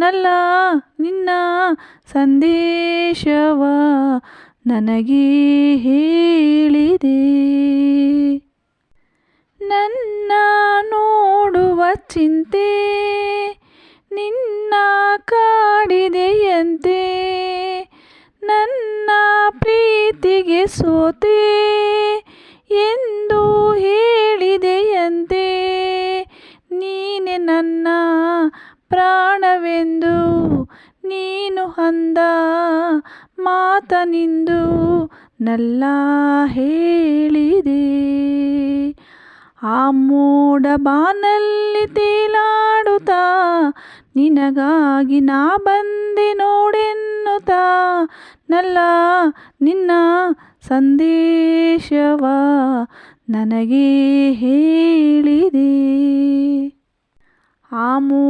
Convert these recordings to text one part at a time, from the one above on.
ನಲ್ಲ ನಿನ್ನ ಸಂದೇಶವ ನನಗೆ ಹೇಳಿದೆ. ನನ್ನ ನೋಡುವ ಚಿಂತೆ ನಿನ್ನ ಕಾಡಿದೆಯಂತೆ. ನನ್ನ ಪ್ರೀತಿಗೆ ಸೋತೆ ಎಂದು ಹೇಳಿದೆಯಂತೆ. ನೀನೆ ನನ್ನ ಪ್ರಾಣವೆಂದು ನೀನು ಅಂದ ಮಾತನಿಂದು ನಲ್ಲ ಹೇಳಿದೆ. ಆ ಮೋಡ ಬಾನಲ್ಲಿ ತೇಲಾಡುತ್ತಾ, ನಿನಗಾಗಿ ನಾ ಬಂದೆ ನೋಡೆನ್ನುತ್ತಾ, ನಲ್ಲ ನಿನ್ನ ಸಂದೇಶವ ನನಗೆ ಹೇಳಿದೆ. ಆ ಮೋಡ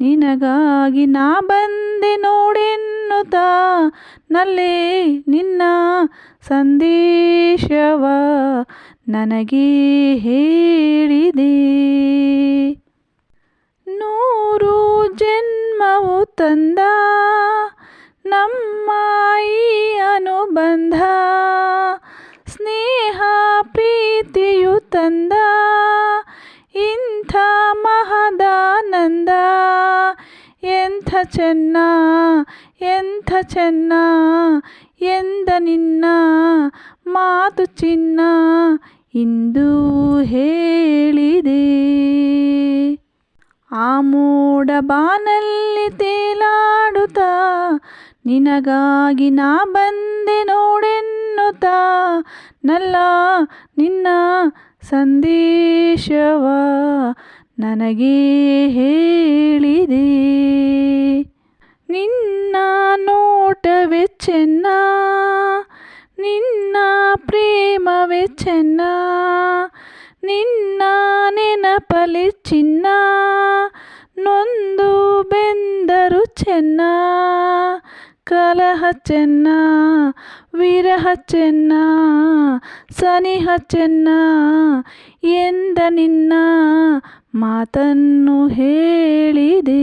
ನಿನಗಾಗಿ ನಾ ಬಂದೆ ನೋಡೆನ್ನುತ್ತಾ ನಲ್ಲೇ ನಿನ್ನ ಸಂದೇಶವ ನನಗೆ ಹೇಳಿದೆ. ನೂರು ಜನ್ಮವು ತಂದ ನಮ್ಮ ಈ ಅನುಬಂಧ, ಸ್ನೇಹ ಪ್ರೀತಿಯು ತಂದ ಇಂಥ ಮಹದಾನಂದ ಚೆನ್ನ, ಎಂಥ ಚೆನ್ನ, ಎಂದ ನಿನ್ನ ಮಾತು ಚಿನ್ನ ಇಂದು ಹೇಳಿದೆ. ಆ ಮೋಡ ಬಾನಲ್ಲಿ ತೇಲಾಡುತ್ತಾ, ನಿನಗಾಗಿ ನಾ ಬಂದೆ ನೋಡೆನ್ನುತ್ತಾ, ನಲ್ಲ ನಿನ್ನ ಸಂದೇಶವ ನನಗೆ ಹೇಳಿದೆ. ಪ್ರೇಮವೇ ಚೆನ್ನ ನಿನ್ನ ನೆನಪಲಿ ಚಿನ್ನ ನೊಂದು ಬೆಂದರು ಚೆನ್ನ ಕಲಹ ಚೆನ್ನ ವಿರಹ ಚೆನ್ನ ಸನಿಹ ಚೆನ್ನ ಎಂದ ನಿನ್ನ ಮಾತನ್ನು ಹೇಳಿದೆ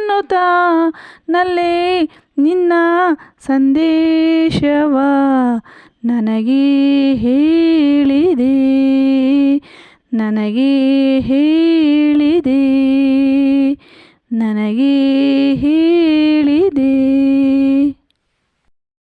ನೋಡೆನ್ನುತ್ತಾ ನಲ್ಲಿ ನಿನ್ನ ಸಂದೇಶವ ನನಗೆ ಹೇಳಿದೆ ನನಗೆ ಹೇಳಿದೆ ನನಗೆ ಹೇಳಿದೆ